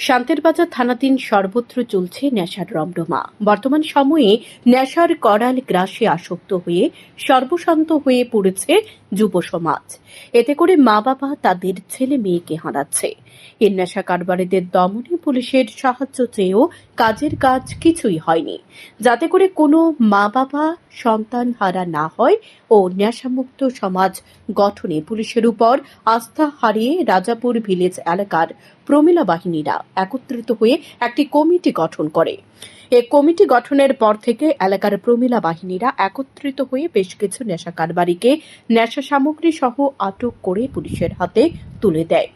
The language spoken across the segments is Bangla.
শান্তের বাজার থানাধীন সর্বত্র চলছে নেশার রমরমা। বর্তমান সময়ে নেশার করাল গ্রাসে আসক্ত হয়ে সর্বশান্ত হয়ে পড়েছে যুব সমাজ। এতে করে মা বাবা তাদের ছেলে মেয়েকে হারাচ্ছে। এর নেশা কারবারিদের দমনে পুলিশের সাহায্য চেয়েও কাজের কাজ কিছুই হয়নি। যাতে করে কোনো মা বাবা সন্তান হারা না হয় ও নেশামুক্ত সমাজ গঠনে পুলিশের উপর আস্থা হারিয়ে রাজাপুর ভিলেজ এলাকার প্রমিলা বাহিনীরা একত্রিত হয়ে একটি কমিটি গঠন করে। এ কমিটি গঠনের পর থেকে এলাকার প্রমিলা বাহিনীরা একত্রিত হয়ে বেশ কিছু নেশা কারবারিকে, নেশা সামগ্রী সহ আটক করে পুলিশের হাতে তুলে দেয়।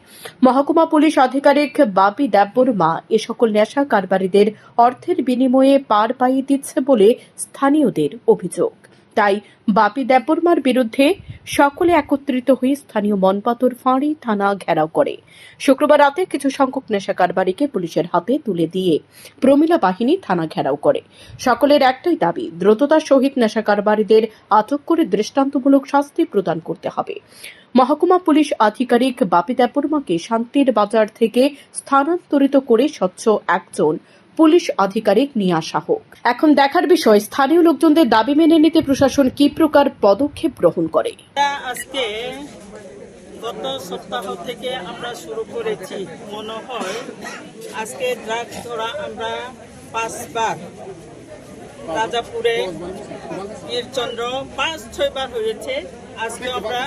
মহকুমা পুলিশ আধিকারিক বাপি দেববর্মা এ সকল নেশা কারবারিদের অর্থের বিনিময়ে পার পাইয়ে দিচ্ছে বলে স্থানীয়দের অভিযোগ। তাই বাপি দেববর্মার বিরুদ্ধে সকলে একত্রিত হয়ে স্থানীয় মনপাতর ফাঁড়ি থানা ঘেরাও করে। শুক্রবার রাতে কিছু সংখ্যক নেশা কারবারিকে পুলিশের হাতে তুলে দিয়ে প্রমিলা বাহিনী থানা ঘেরাও করে। সকলের একটাই দাবি, দ্রুততার সহিত নেশা কারবারিদের আটক করে দৃষ্টান্তমূলক শাস্তি প্রদান করতে হবে। মহকুমা পুলিশ আধিকারিক বাপি দেববর্মাকে শান্তির বাজার থেকে স্থানান্তরিত করে স্বচ্ছ একজন পুলিশ আধিকারিক নিয়ে আসা হোক এখন দেখার বিষয়, স্থানীয় লোকজনদের দাবি মেনে নিতে প্রশাসন কি প্রকার পদক্ষেপ গ্রহণ করে? আজকে গত সপ্তাহ থেকে আমরা শুরু করেছি। মনে হয় আজকে ড্রাগ ধরা আমরা পাঁচবার। রাজাপুরে বীরচন্দ্র পাঁচ, ছয়বার হয়েছে। আজকে আমরা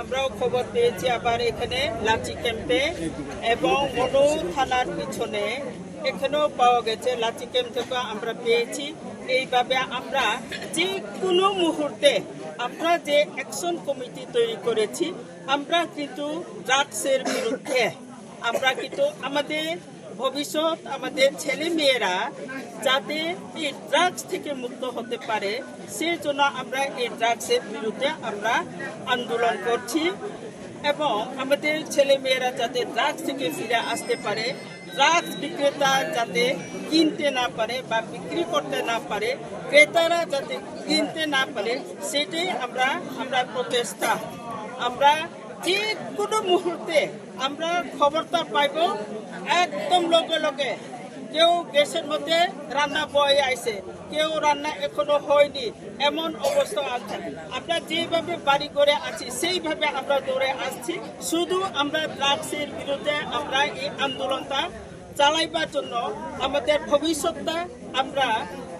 আমরাও খবর পেয়েছি আবার এখানে লাচি ক্যাম্পে। এবং মনু থানার পিছনে এখানেও পাওয়া গেছে, লাচি ক্যাম্প থেকে আমরা পেয়েছি। এইভাবে আমরা যে কোনো মুহূর্তে আমরা যে অ্যাকশন কমিটি তৈরি করেছি, আমরা কিন্তু ড্রাগসের বিরুদ্ধে, আমরা কিন্তু আমাদের ভবিষ্যৎ, আমাদের ছেলে মেয়েরা যাতে এই ড্রাগস থেকে মুক্ত হতে পারে, সেই জন্য আমরা এই ড্রাগসের বিরুদ্ধে আমরা আন্দোলন করছি। এবং আমাদের ছেলে মেয়েরা যাতে ড্রাগস থেকে ফিরে আসতে পারে ড্রাগস বিক্রেতা যাতে কিনতে না পারে বা বিক্রি করতে না পারে, ক্রেতারা যাতে কিনতে না পারে, সেটাই আমরা আমরা প্রচেষ্টা। আমরা যে কোনো মুহূর্তে আমরা খবরটা পাইব, একদম লগে লগে কেউ গ্যাসের মধ্যে রান্না বয়ে আইছে, কেউ রান্না এখনও হয়নি, এমন অবস্থা আছে। আমরা যেভাবে বাড়ি করে আছি, সেইভাবে আমরা দৌড়ে আসছি। শুধু আমরা ড্রাগসের বিরুদ্ধে আমরা এই আন্দোলনটা চালাইবার জন্য আমাদের ভবিষ্যৎটা আমরা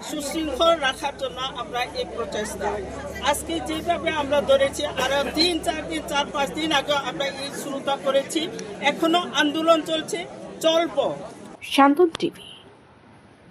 সুশৃঙ্খল রাখার জন্য আমরা এই প্রচেষ্টা। আজকে যেভাবে আমরা ধরেছি, আরও তিন, চার দিন, চার, পাঁচ দিন আগে আমরা এই শুরুটা করেছি। এখনও আন্দোলন চলছে, চলবো। শান্তন টিভি।